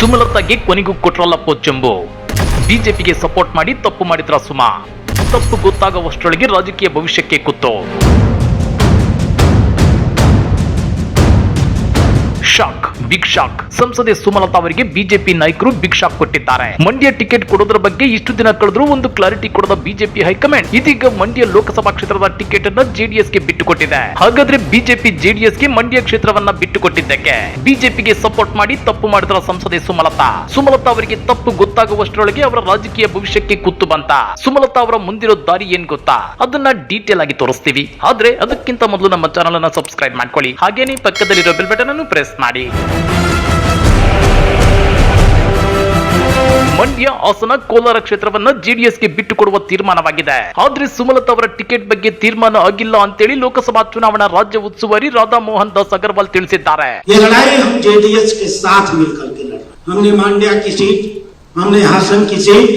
ಸುಮಲತಾಗೆ ಕೊನೆಗೂ ಕೊಟ್ರಲ್ಲ ಪೋಚೆಂಬು. ಬಿಜೆಪಿಗೆ ಸಪೋರ್ಟ್ ಮಾಡಿ ತಪ್ಪು ಮಾಡಿದ್ರ ಸುಮಾ. ತಪ್ಪು ಗೊತ್ತಾಗುವಷ್ಟರೊಳಗೆ ರಾಜಕೀಯ ಭವಿಷ್ಯಕ್ಕೆ ಕುತ್ತು ಶಾಕ್, ಬಿಗ್ ಶಾಕ್. ಸಂಸದೆ ಸುಮಲತಾ ಅವರಿಗೆ ಬಿಜೆಪಿ ನಾಯಕರು ಬಿಗ್ ಶಾಕ್ ಕೊಟ್ಟಿದ್ದಾರೆ. ಮಂಡ್ಯ ಟಿಕೆಟ್ ಕೊಡೋದ್ರ ಬಗ್ಗೆ ಇಷ್ಟು ದಿನ ಕಳೆದ್ರು ಒಂದು ಕ್ಲಾರಿಟಿ ಕೊಡದ ಬಿಜೆಪಿ ಹೈಕಮಾಂಡ್ ಇದೀಗ ಮಂಡ್ಯ ಲೋಕಸಭಾ ಕ್ಷೇತ್ರದ ಟಿಕೆಟ್ ಅನ್ನ ಜೆಡಿಎಸ್ಗೆ ಬಿಟ್ಟು ಕೊಟ್ಟಿದೆ ಹಾಗಾದ್ರೆ ಬಿಜೆಪಿ ಜೆಡಿಎಸ್ಗೆ ಮಂಡ್ಯ ಕ್ಷೇತ್ರವನ್ನ ಬಿಟ್ಟುಕೊಟ್ಟಿದ್ದಕ್ಕೆ? ಬಿಜೆಪಿಗೆ ಸಪೋರ್ಟ್ ಮಾಡಿ ತಪ್ಪು ಮಾಡಿದ್ರ ಸಂಸದೆ ಸುಮಲತಾ. ಸುಮಲತಾ ಅವರಿಗೆ ತಪ್ಪು ಗೊತ್ತಾಗುವಷ್ಟರೊಳಗೆ ಅವರ ರಾಜಕೀಯ ಭವಿಷ್ಯಕ್ಕೆ ಕುತ್ತು ಬಂತ. ಸುಮಲತಾ ಅವರ ಮುಂದಿರೋ ದಾರಿ ಏನ್ ಗೊತ್ತಾ? ಅದನ್ನ ಡೀಟೇಲ್ ಆಗಿ ತೋರಿಸ್ತೀವಿ. ಆದ್ರೆ ಅದಕ್ಕಿಂತ ಮೊದಲು ನಮ್ಮ ಚಾನಲ್ ಅನ್ನ ಸಬ್ಸ್ಕ್ರೈಬ್ ಮಾಡ್ಕೊಳ್ಳಿ. ಹಾಗೇನೇ ಪಕ್ಕದಲ್ಲಿರೋ ಬೆಲ್ ಬಟನ್ ಅನ್ನು ಪ್ರೆಸ್ ಮಾಡಿ. ಮಂಡ್ಯ ಹಾಸನ ಕೋಲಾರ ಕ್ಷೇತ್ರವನ್ನ ಜೆಡಿಎಸ್ಗೆ ಬಿಟ್ಟು ಕೊಡುವ ತೀರ್ಮಾನವಾಗಿದೆ ಆದ್ರೆ ಸುಮಲತಾ ಅವರ ಟಿಕೆಟ್ ಬಗ್ಗೆ ತೀರ್ಮಾನ ಆಗಿಲ್ಲ ಅಂತೇಳಿ ಲೋಕಸಭಾ ಚುನಾವಣಾ ರಾಜ್ಯ ಉಸ್ತುವಾರಿ ರಾಧಾ ಮೋಹನ್ ದಾಸ್ ಅಗರ್ವಾಲ್ ತಿಳಿಸಿದ್ದಾರೆ ये लड़ाई हम जेडीएस के साथ मिलकर के लड़े हमने मांड्या की सीट हमने हासन की सीट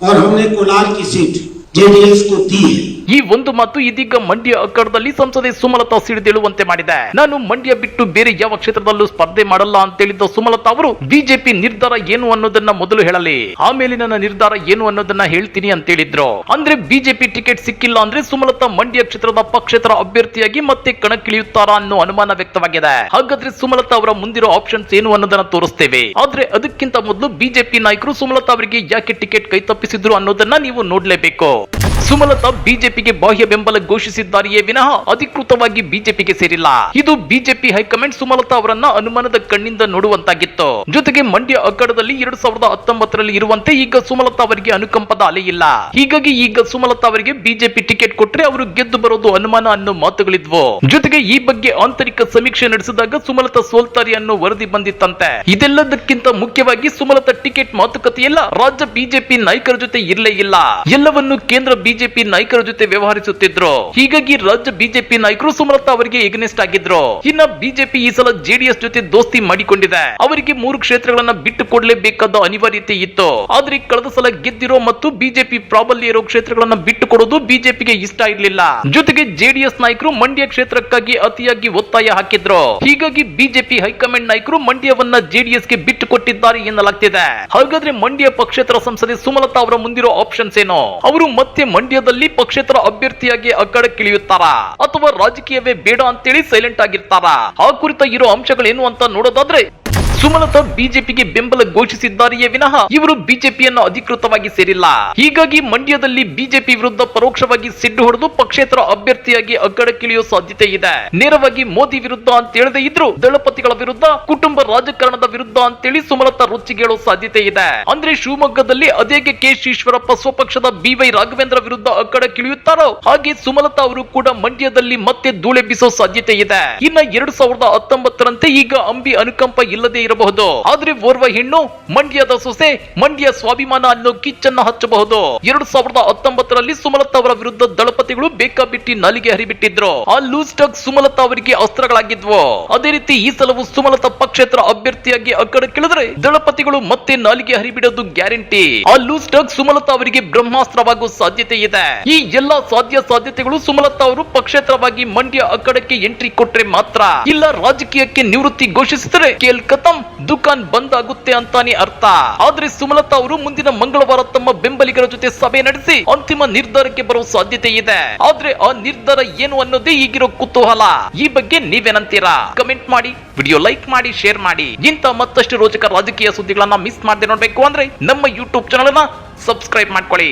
और हमने कोलार की सीट जेडीएस को दी है ಈ ಒಂದು ಮಾತು ಇದೀಗ ಮಂಡ್ಯ ಅಖಾಡದಲ್ಲಿ ಸಂಸದೆ ಸುಮಲತಾ ಸಿಡಿದೇಳುವಂತೆ ಮಾಡಿದೆ. ನಾನು ಮಂಡ್ಯ ಬಿಟ್ಟು ಬೇರೆ ಯಾವ ಕ್ಷೇತ್ರದಲ್ಲೂ ಸ್ಪರ್ಧೆ ಮಾಡಲ್ಲ ಅಂತ ಹೇಳಿದ್ದ ಸುಮಲತಾ ಅವರು, ಬಿಜೆಪಿ ನಿರ್ಧಾರ ಏನು ಅನ್ನೋದನ್ನ ಮೊದಲು ಹೇಳಲಿ. ಆಮೇಲೆ ನನ್ನ ನಿರ್ಧಾರ ಏನು ಅನ್ನೋದನ್ನ ಹೇಳ್ತೀನಿ ಅಂತ ಹೇಳಿದ್ರು. ಅಂದ್ರೆ ಬಿಜೆಪಿ ಟಿಕೆಟ್ ಸಿಕ್ಕಿಲ್ಲ ಅಂದ್ರೆ ಸುಮಲತಾ ಮಂಡ್ಯ ಕ್ಷೇತ್ರದ ಪಕ್ಷೇತರ ಅಭ್ಯರ್ಥಿಯಾಗಿ ಮತ್ತೆ ಕಣಕ್ಕಿಳಿಯುತ್ತಾರಾ ಅನ್ನೋ ಅನುಮಾನ ವ್ಯಕ್ತವಾಗಿದೆ. ಹಾಗಾದ್ರೆ ಸುಮಲತಾ ಅವರ ಮುಂದಿರೋ ಆಪ್ಷನ್ಸ್ ಏನು ಅನ್ನೋದನ್ನ ತೋರಿಸ್ತೇವೆ. ಆದ್ರೆ ಅದಕ್ಕಿಂತ ಮೊದಲು ಬಿಜೆಪಿ ನಾಯಕರು ಸುಮಲತಾ ಅವರಿಗೆ ಯಾಕೆ ಟಿಕೆಟ್ ಕೈ ತಪ್ಪಿಸಿದ್ರು ಅನ್ನೋದನ್ನ ನೀವು ನೋಡ್ಲೇಬೇಕು. ಸುಮಲತಾ ಬಿಜೆಪಿಗೆ ಬಾಹ್ಯ ಬೆಂಬಲ ಘೋಷಿಸಿದ್ದಾರೆಯೇ ವಿನಃ ಅಧಿಕೃತವಾಗಿ ಬಿಜೆಪಿಗೆ ಸೇರಿಲ್ಲ. ಇದು ಬಿಜೆಪಿ ಹೈಕಮಾಂಡ್ ಸುಮಲತಾ ಅವರನ್ನ ಅನುಮಾನದ ಕಣ್ಣಿಂದ ನೋಡುವಂತಾಗಿತ್ತು. ಜೊತೆಗೆ ಮಂಡ್ಯ ಅಖಾಡದಲ್ಲಿ ಎರಡ್ ಸಾವಿರದ ಹತ್ತೊಂಬತ್ತರಲ್ಲಿ ಇರುವಂತೆ ಈಗ ಸುಮಲತಾ ಅವರಿಗೆ ಅನುಕಂಪದ ಅಲೆ ಇಲ್ಲ. ಹೀಗಾಗಿ ಈಗ ಸುಮಲತಾ ಅವರಿಗೆ ಬಿಜೆಪಿ ಟಿಕೆಟ್ ಕೊಟ್ರೆ ಅವರು ಗೆದ್ದು ಬರೋದು ಅನುಮಾನ ಅನ್ನೋ ಮಾತುಗಳಿದ್ವು. ಜೊತೆಗೆ ಈ ಬಗ್ಗೆ ಆಂತರಿಕ ಸಮೀಕ್ಷೆ ನಡೆಸಿದಾಗ ಸುಮಲತಾ ಸೋಲ್ತಾರೆ ಅನ್ನೋ ವರದಿ ಬಂದಿತ್ತಂತೆ. ಇದೆಲ್ಲದಕ್ಕಿಂತ ಮುಖ್ಯವಾಗಿ ಸುಮಲತಾ ಟಿಕೆಟ್ ಮಾತುಕತೆಯೆಲ್ಲ ರಾಜ್ಯ ಬಿಜೆಪಿ ನಾಯಕರ ಜೊತೆ ಇರಲೇ ಇಲ್ಲ. ಎಲ್ಲವನ್ನು ಕೇಂದ್ರ ಬಿಜೆಪಿ ನಾಯಕರ ಜೊತೆ ವ್ಯವಹರಿಸುತ್ತಿದ್ರು? ಹೀಗಾಗಿ ರಾಜ್ಯ ಬಿಜೆಪಿ ನಾಯಕರು ಸುಮಲತಾ ಅವರಿಗೆ ಎಗ್ನೆಸ್ಟ್ ಆಗಿದ್ರು? ಇನ್ನ ಬಿಜೆಪಿ ಈ ಸಲ ಜೆಡಿಎಸ್ ಜೊತೆ ದೋಸ್ತಿ ಮಾಡಿಕೊಂಡಿದೆ. ಅವರಿಗೆ ಮೂರು ಕ್ಷೇತ್ರಗಳನ್ನ ಬಿಟ್ಟು ಕೊಡಲೇಬೇಕಾದ ಅನಿವಾರ್ಯತೆ ಇತ್ತು. ಆದ್ರೆ ಕಳೆದ ಸಲ ಗೆದ್ದಿರೋ ಮತ್ತು ಬಿಜೆಪಿ ಪ್ರಾಬಲ್ಯ ಇರೋ ಕ್ಷೇತ್ರಗಳನ್ನ ಬಿಟ್ಟು ಕೊಡೋದು ಬಿಜೆಪಿಗೆ ಇಷ್ಟ ಇರಲಿಲ್ಲ. ಜೊತೆಗೆ ಜೆಡಿಎಸ್ ನಾಯಕರು ಮಂಡ್ಯ ಕ್ಷೇತ್ರಕ್ಕಾಗಿ ಅತಿಯಾಗಿ ಒತ್ತಾಯ ಹಾಕಿದ್ರು? ಹೀಗಾಗಿ ಬಿಜೆಪಿ ಹೈಕಮಾಂಡ್ ನಾಯಕರು ಮಂಡ್ಯವನ್ನ ಜೆಡಿಎಸ್ಗೆ ಬಿಟ್ಟು ಕೊಟ್ಟಿದ್ದಾರೆ ಎನ್ನಲಾಗ್ತಿದೆ. ಹಾಗಾದ್ರೆ ಮಂಡ್ಯ ಪಕ್ಷೇತರ ಸಂಸದೆ ಸುಮಲತಾ ಅವರ ಮುಂದಿರೋ ಆಪ್ಷನ್ಸ್ ಏನು? ಅವರು ಮತ್ತೆ ಮಂಡ್ಯದಲ್ಲಿ ಪಕ್ಷೇತರ ಅಭ್ಯರ್ಥಿಯಾಗಿ ಅಖಾಡಕ್ಕಿಳಿಯುತ್ತಾರಾ ಅಥವಾ ರಾಜಕೀಯವೇ ಬೇಡ ಅಂತೇಳಿ ಸೈಲೆಂಟ್ ಆಗಿರ್ತಾರಾ? ಆ ಕುರಿತ ಇರೋ ಅಂಶಗಳೇನು ಅಂತ ನೋಡೋದಾದ್ರೆ ಸುಮಲತಾ ಬಿಜೆಪಿಗೆ ಬೆಂಬಲ ಘೋಷಿಸಿದ್ದಾರೆಯೇ ವಿನಃ ಇವರು ಬಿಜೆಪಿಯನ್ನು ಅಧಿಕೃತವಾಗಿ ಸೇರಿಲ್ಲ. ಹೀಗಾಗಿ ಮಂಡ್ಯದಲ್ಲಿ ಬಿಜೆಪಿ ವಿರುದ್ಧ ಪರೋಕ್ಷವಾಗಿ ಸಿಡ್ಡು ಹೊಡೆದು ಪಕ್ಷೇತರ ಅಭ್ಯರ್ಥಿಯಾಗಿ ಅಗ್ಗಡಕ್ಕಿಳಿಯುವ ಸಾಧ್ಯತೆ ಇದೆ. ನೇರವಾಗಿ ಮೋದಿ ವಿರುದ್ಧ ಅಂತ ಹೇಳದೆ ಇದ್ರು ದಳಪತಿಗಳ ವಿರುದ್ಧ, ಕುಟುಂಬ ರಾಜಕಾರಣದ ವಿರುದ್ಧ ಅಂತೇಳಿ ಸುಮಲತಾ ರೊಚ್ಚಿಗೇಳುವ ಸಾಧ್ಯತೆ ಇದೆ. ಅಂದ್ರೆ ಶಿವಮೊಗ್ಗದಲ್ಲಿ ಅದೇಗೆ ಕೆ ಈಶ್ವರಪ್ಪ ಸ್ವಪಕ್ಷದ ಬಿವೈ ರಾಘವೇಂದ್ರ ವಿರುದ್ಧ ಅಗ್ಗಡಕ್ಕಿಳಿಯುತ್ತಾರೋ? ಹಾಗೆ ಸುಮಲತಾ ಅವರು ಕೂಡ ಮಂಡ್ಯದಲ್ಲಿ ಮತ್ತೆ ಧೂಳೆಬ್ಬಿಸೋ ಸಾಧ್ಯತೆ ಇದೆ. ಇನ್ನ ಎರಡ್ ಸಾವಿರದ ಹತ್ತೊಂಬತ್ತರಂತೆ ಈಗ ಅಂಬಿ ಅನುಕಂಪ ಇಲ್ಲದೆ ಇರಬಹುದು. ಆದ್ರೆ ಓರ್ವ ಹೆಣ್ಣು ಮಂಡ್ಯದ ಸೊಸೆ, ಮಂಡ್ಯ ಸ್ವಾಭಿಮಾನ ಅನ್ನೋ ಕಿಚ್ಚನ್ನ ಹಚ್ಚಬಹುದು. ಎರಡ್ ಸಾವಿರದ ಹತ್ತೊಂಬತ್ತರಲ್ಲಿ ಸುಮಲತಾ ಅವರ ವಿರುದ್ಧ ದಳಪತಿಗಳು ಬೇಕಾಬಿಟ್ಟಿ ನಾಲಿಗೆ ಹರಿಬಿಟ್ಟಿದ್ರು. ಆ ಲೂಸ್ ಟಗ್ ಸುಮಲತಾ ಅವರಿಗೆ ಅಸ್ತ್ರಗಳಾಗಿದ್ವು. ಅದೇ ರೀತಿ ಈ ಸಲವು ಸುಮಲತಾ ಪಕ್ಷೇತರ ಅಭ್ಯರ್ಥಿಯಾಗಿ ಅಕ್ಕಡಕ್ಕಿಳಿದ್ರೆ ದಳಪತಿಗಳು ಮತ್ತೆ ನಾಲಿಗೆ ಹರಿಬಿಡೋದು ಗ್ಯಾರಂಟಿ. ಆ ಲೂಸ್ ಟಗ್ ಸುಮಲತಾ ಅವರಿಗೆ ಬ್ರಹ್ಮಾಸ್ತ್ರವಾಗುವ ಸಾಧ್ಯತೆ ಇದೆ. ಈ ಎಲ್ಲಾ ಸಾಧ್ಯ ಸಾಧ್ಯತೆಗಳು ಸುಮಲತಾ ಅವರು ಪಕ್ಷೇತರವಾಗಿ ಮಂಡ್ಯ ಅಕ್ಕಡಕ್ಕೆ ಎಂಟ್ರಿ ಕೊಟ್ರೆ ಮಾತ್ರ. ಇಲ್ಲ ರಾಜಕೀಯಕ್ಕೆ ನಿವೃತ್ತಿ ಘೋಷಿಸಿದರೆ ಕೇಲ್ ದುಕಾನ್ ಬಂದ್ ಆಗುತ್ತೆ ಅಂತಾನೆ ಅರ್ಥ. ಆದ್ರೆ ಸುಮಲತಾ ಅವರು ಮುಂದಿನ ಮಂಗಳವಾರ ತಮ್ಮ ಬೆಂಬಲಿಗರ ಜೊತೆ ಸಭೆ ನಡೆಸಿ ಅಂತಿಮ ನಿರ್ಧಾರಕ್ಕೆ ಬರುವ ಸಾಧ್ಯತೆ ಇದೆ. ಆದ್ರೆ ಆ ನಿರ್ಧಾರ ಏನು ಅನ್ನೋದೇ ಈಗಿರೋ ಕುತೂಹಲ. ಈ ಬಗ್ಗೆ ನೀವೇನಂತೀರಾ? ಕಮೆಂಟ್ ಮಾಡಿ, ವಿಡಿಯೋ ಲೈಕ್ ಮಾಡಿ, ಶೇರ್ ಮಾಡಿ. ಇಂತ ಮತ್ತಷ್ಟು ರೋಚಕ ರಾಜಕೀಯ ಸುದ್ದಿಗಳನ್ನ ಮಿಸ್ ಮಾಡದೆ ನೋಡ್ಬೇಕು ಅಂದ್ರೆ ನಮ್ಮ ಯೂಟ್ಯೂಬ್ ಚಾನಲ್ ಅನ್ನ ಸಬ್ಸ್ಕ್ರೈಬ್ ಮಾಡ್ಕೊಳ್ಳಿ.